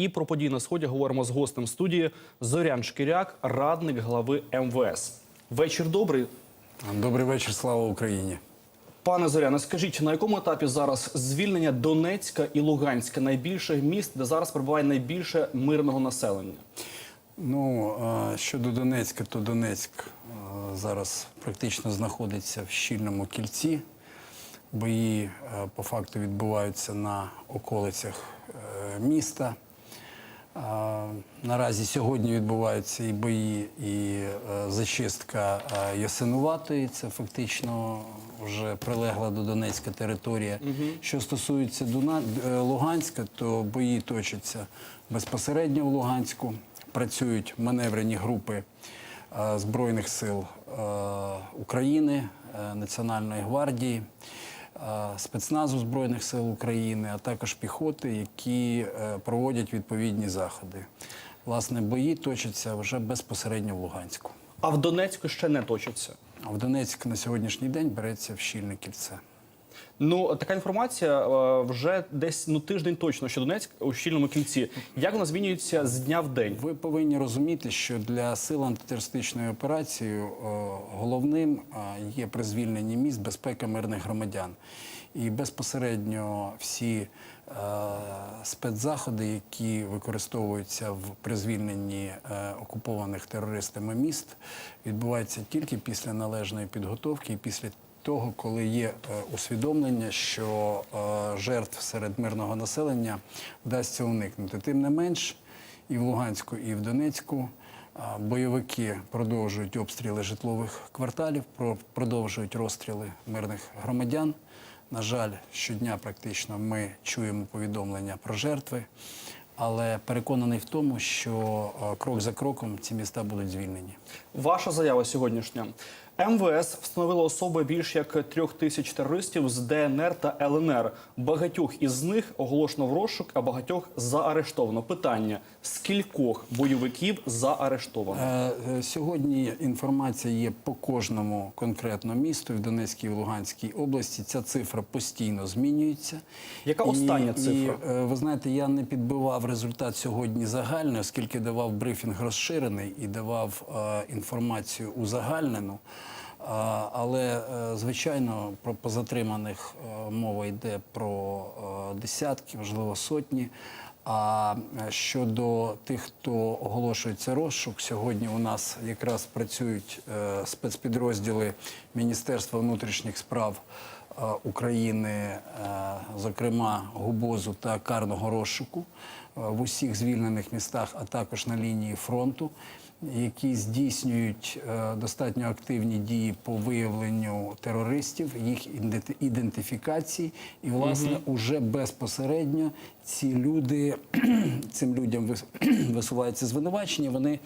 І про події на сході говоримо з гостем студії Зорян Шкіряк, радник глави МВС. Вечір добрий. Добрий вечір, слава Україні. Пане Зоряне, скажіть, на якому етапі зараз звільнення Донецька і Луганська найбільших міст, де зараз перебуває найбільше мирного населення? Ну щодо Донецька, то Донецьк зараз практично знаходиться в щільному кільці. Бої по факту відбуваються на околицях е, міста. Наразі сьогодні відбуваються і бої, і е, зачистка е, Ясинуватої. Це фактично вже прилегла до Донецька територія. Що стосується Дуна... е, Луганська, то бої точаться безпосередньо в Луганську. Працюють маневрені групи Збройних сил України, Національної гвардії спецназу Збройних сил України, а також піхоти, які е, проводять відповідні заходи. Власне, бої точаться вже безпосередньо в Луганську. А в Донецьку ще не точаться. А в Донецьк на сьогоднішній день береться в щільне кільце. Ну така інформація е, вже десь ну тиждень точно, що Донецьк у щільному кільці. Як вона змінюється з дня в день? Ви повинні розуміти, що для сил антитерористичної операції е, головним е, є при звільненні міст безпека мирних громадян. І безпосередньо всі е, спецзаходи, які використовуються в при звільненні е, окупованих терористами міст, відбуваються тільки після належної підготовки і після того, коли є е, усвідомлення, що е, жертв серед мирного населення вдасться уникнути. Тим не менш, і в Луганську, і в Донецьку е, бойовики продовжують обстріли житлових кварталів, продовжують розстріли мирних громадян. На жаль, щодня практично ми чуємо повідомлення про жертви, але переконаний в тому, що крок за кроком ці міста будуть звільнені. Ваша заява сьогоднішня. МВС встановило особи більш як трьох тисяч терористів з ДНР та ЛНР. Багатьох із них оголошено в розшук, а багатьох заарештовано. Питання: скількох бойовиків заарештовано? Е, е, Сьогодні інформація є по кожному конкретно місту в Донецькій і Луганській області. Ця цифра постійно змінюється. Яка остання цифра? І, е, ви знаєте, я не підбивав результат сьогодні загальний, оскільки давав брифінг розширений і давав е, інформацію узагальнену. Але, е, звичайно, про позатриманих е, мова йде про е, десятки, можливо, сотні. А щодо тих, хто оголошується розшук, сьогодні у нас якраз працюють спецпідрозділи Міністерства внутрішніх справ України, зокрема ГУБОЗу та карного розшуку в усіх звільнених містах, а також на лінії фронту які здійснюють е, достатньо активні дії по виявленню терористів, їх ідентифікації, і власне уже безпосередньо ці люди цим людям вис- висувається звинувачення. Вони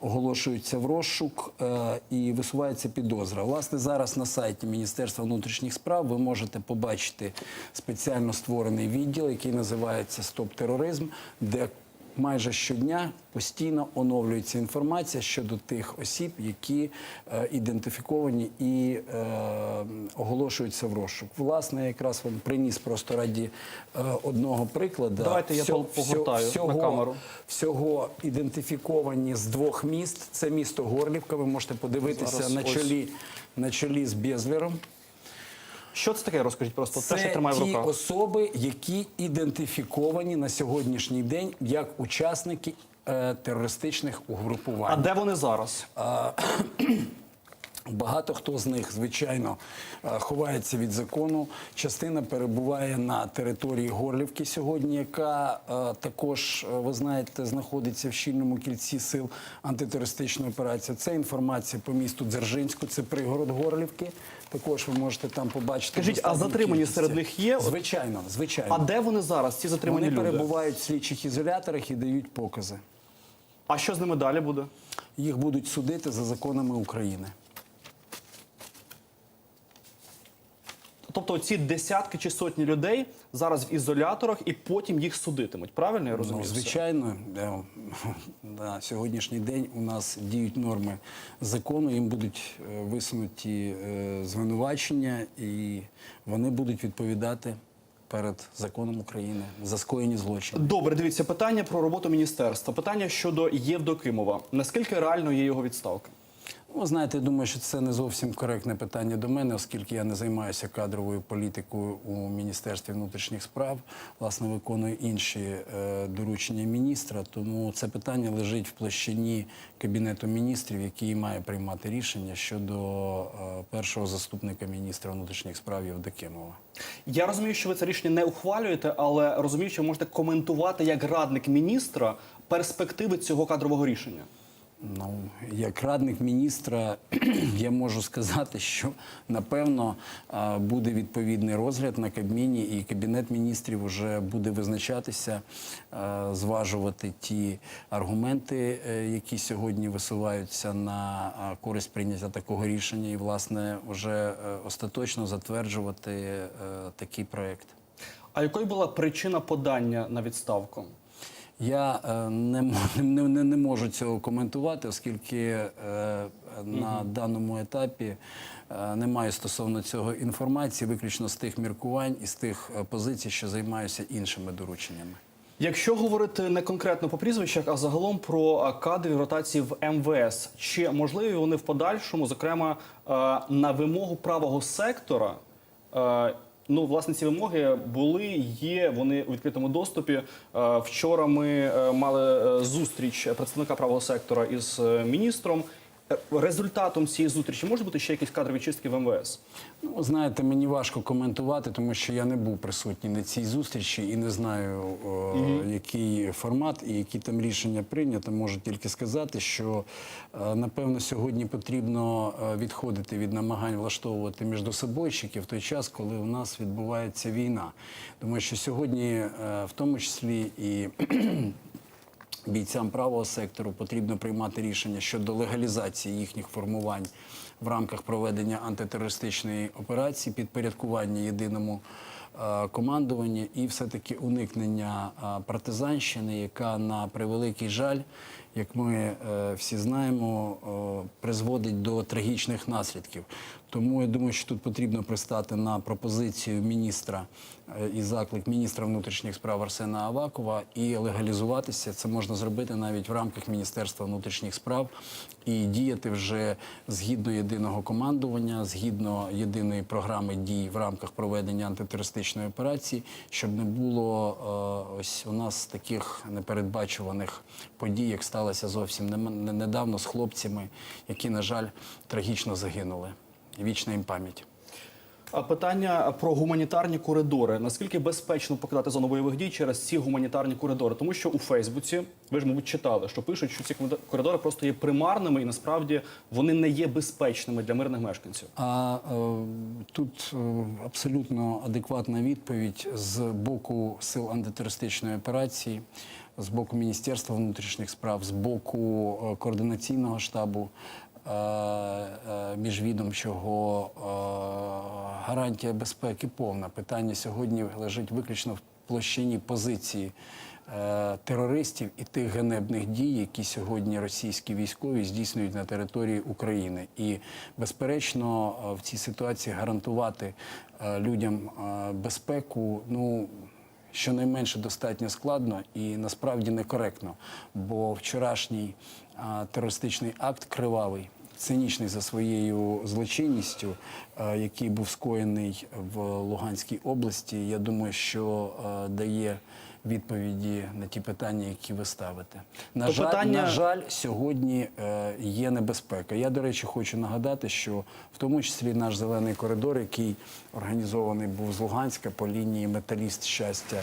оголошуються в розшук е, і висувається підозра. Власне, зараз на сайті Міністерства внутрішніх справ ви можете побачити спеціально створений відділ, який називається Стоп тероризм, де майже щодня постійно оновлюється інформація щодо тих осіб, які е, ідентифіковані і е, оголошуються в розшук. Власне, я якраз вам приніс просто раді е, одного прикладу. Давайте я Всьо- погортаю всього, на камеру. Всього ідентифіковані з двох міст. Це місто Горлівка. Ви можете подивитися Зараз на ось. чолі, на чолі з Безлером. Що це таке? Розкажіть просто те, що тримає в ті руках. особи, які ідентифіковані на сьогоднішній день як учасники е, терористичних А де вони зараз? Багато хто з них, звичайно, е, ховається від закону. Частина перебуває на території Горлівки сьогодні, яка е, також, е, ви знаєте, знаходиться в щільному кільці сил антитерористичної операції. Це інформація по місту Дзержинську, це пригород Горлівки. Також ви можете там побачити. Скажіть, а затримані кількість. серед них є? Звичайно, звичайно. А де вони зараз? Ці затримані Вони люди? перебувають в слідчих ізоляторах і дають покази. А що з ними далі буде? Їх будуть судити за законами України. Тобто ці десятки чи сотні людей зараз в ізоляторах і потім їх судитимуть. Правильно я розумію? Ну, звичайно, е, на сьогоднішній день у нас діють норми закону, їм будуть е, висунуті е, звинувачення, і вони будуть відповідати перед законом України за скоєні злочини. Добре, дивіться питання про роботу міністерства. Питання щодо Євдокимова. Наскільки реально є його відставка? Ну, знаєте, я думаю, що це не зовсім коректне питання до мене, оскільки я не займаюся кадровою політикою у Міністерстві внутрішніх справ, власне, виконую інші е, доручення міністра. Тому це питання лежить в площині кабінету міністрів, який має приймати рішення щодо е, першого заступника міністра внутрішніх справ Євдокимова. Я розумію, що ви це рішення не ухвалюєте, але розумію, що можете коментувати як радник міністра перспективи цього кадрового рішення. Ну, як радник міністра, я можу сказати, що напевно буде відповідний розгляд на Кабміні, і кабінет міністрів вже буде визначатися, зважувати ті аргументи, е, які сьогодні висуваються на користь прийняття такого рішення, і власне вже е, остаточно затверджувати е, такий проект. А якою була причина подання на відставку? Я е, не, не, не, не можу цього коментувати, оскільки е, на даному етапі е, не маю стосовно цього інформації, виключно з тих міркувань і з тих е, позицій, що займаюся іншими дорученнями. Якщо говорити не конкретно по прізвищах, а загалом про а, кадрові ротації в МВС, чи можливі вони в подальшому, зокрема е, на вимогу правого сектора? Ну, власне, ці вимоги були, є вони у відкритому доступі. Е, Вчора ми е, мали е, зустріч представника правого сектора із міністром. Е, Результатом цієї зустрічі може бути ще якісь кадрові чистки в МВС. Ну, знаєте, мені важко коментувати, тому що я не був присутній на цій зустрічі і не знаю, о, який формат і які там рішення прийнято. Можу тільки сказати, що е, напевно сьогодні потрібно е, відходити від намагань влаштовувати міждособойщики в той час, коли у нас відбувається війна. Думаю, що сьогодні, е, в тому числі і бійцям правого сектору потрібно приймати рішення щодо легалізації їхніх формувань в рамках проведення антитерористичної операції, підпорядкування єдиному е, командуванню і все-таки уникнення е, партизанщини, яка на превеликий жаль, як ми е, всі знаємо, призводить до трагічних наслідків. Тому я думаю, що тут потрібно пристати на пропозицію міністра е, і заклик міністра внутрішніх справ Арсена Авакова і легалізуватися. Це можна зробити навіть в рамках Міністерства внутрішніх справ і діяти вже згідно єдиного командування, згідно єдиної програми дій в рамках проведення антитерористичної операції, щоб не було е, ось у нас таких непередбачуваних подій, як сталося зовсім недавно з хлопцями, які, на жаль, трагічно загинули. Вічна їм пам'ять. А питання про гуманітарні коридори. Наскільки безпечно покидати зону бойових дій через ці гуманітарні коридори? Тому що у Фейсбуці ви ж, мабуть, читали, що пишуть, що ці коридори просто є примарними і насправді вони не є безпечними для мирних мешканців. А е, тут е, абсолютно адекватна відповідь з боку сил антитерористичної операції, з боку Міністерства внутрішніх справ, з боку е, координаційного штабу міжвідомчого е, гарантія безпеки повна. Питання сьогодні лежить виключно в площині позиції е, терористів і тих ганебних дій, які сьогодні російські військові здійснюють на території України. І, безперечно, е, в цій ситуації гарантувати е, людям е, безпеку, ну. Щонайменше достатньо складно і насправді некоректно, бо вчорашній а, терористичний акт кривавий, цинічний за своєю злочинністю, а, який був скоєний в Луганській області, я думаю, що а, дає відповіді на ті питання, які ви ставите. На, То жаль, питання- на жаль, сьогодні е, є небезпека. Я, до речі, хочу нагадати, що в тому числі наш зелений коридор, який організований був з Луганська по лінії металіст щастя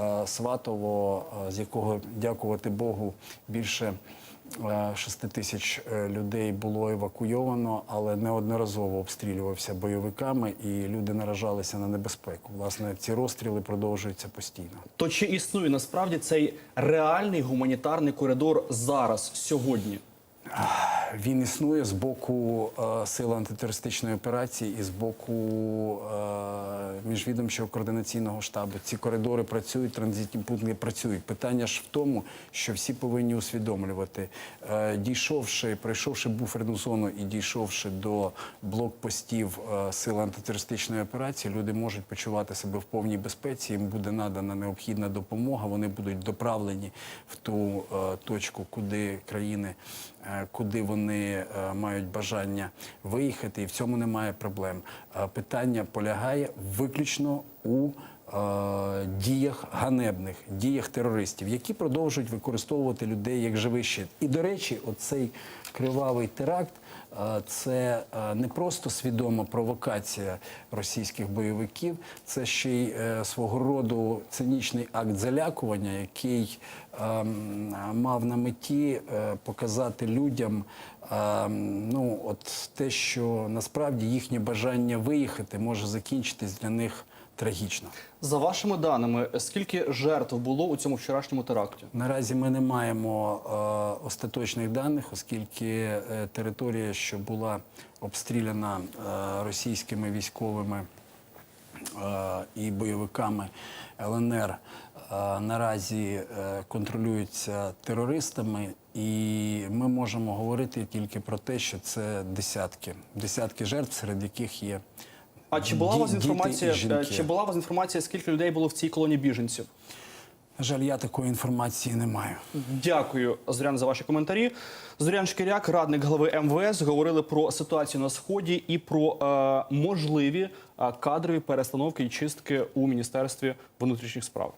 е, Сватово, е, з якого дякувати Богу більше. 6 тисяч е, людей було евакуйовано, але неодноразово обстрілювався бойовиками, і люди наражалися на небезпеку. Власне, ці розстріли продовжуються постійно. То чи існує насправді цей реальний гуманітарний коридор зараз, сьогодні? Він існує з боку е, сил антитерористичної операції і з боку е, міжвідомчого координаційного штабу. Ці коридори працюють, транзитні пункти працюють. Питання ж в тому, що всі повинні усвідомлювати, е, дійшовши, пройшовши буферну зону і дійшовши до блокпостів е, сил антитерористичної операції, люди можуть почувати себе в повній безпеці. Їм буде надана необхідна допомога. Вони будуть доправлені в ту е, точку, куди країни, е, куди вони е, мають бажання виїхати, і в цьому немає проблем. Е, Питання полягає виключно у е, діях ганебних, діях терористів, які продовжують використовувати людей як живий щит. І до речі, оцей кривавий теракт. Це не просто свідома провокація російських бойовиків, це ще й е, свого роду цинічний акт залякування, який ем, мав на меті е, показати людям ем, ну, от те, що насправді їхнє бажання виїхати може закінчитись для них трагічно. За вашими даними, скільки жертв було у цьому вчорашньому теракті? Наразі ми не маємо е, остаточних даних, оскільки е, територія, що була обстріляна е, російськими військовими е, і бойовиками ЛНР, е, наразі е, контролюється терористами, і ми можемо говорити тільки про те, що це десятки, десятки жертв, серед яких є. А чи була у вас ді- діти і інформація? е, жінки. Чи була у вас інформація, скільки людей було в цій колонії біженців? На жаль, я такої інформації не маю. Дякую, Зорян, за ваші коментарі. Зорян Шкіряк, радник глави МВС, говорили про ситуацію на сході і про е, можливі е, кадрові перестановки і чистки у міністерстві внутрішніх справ.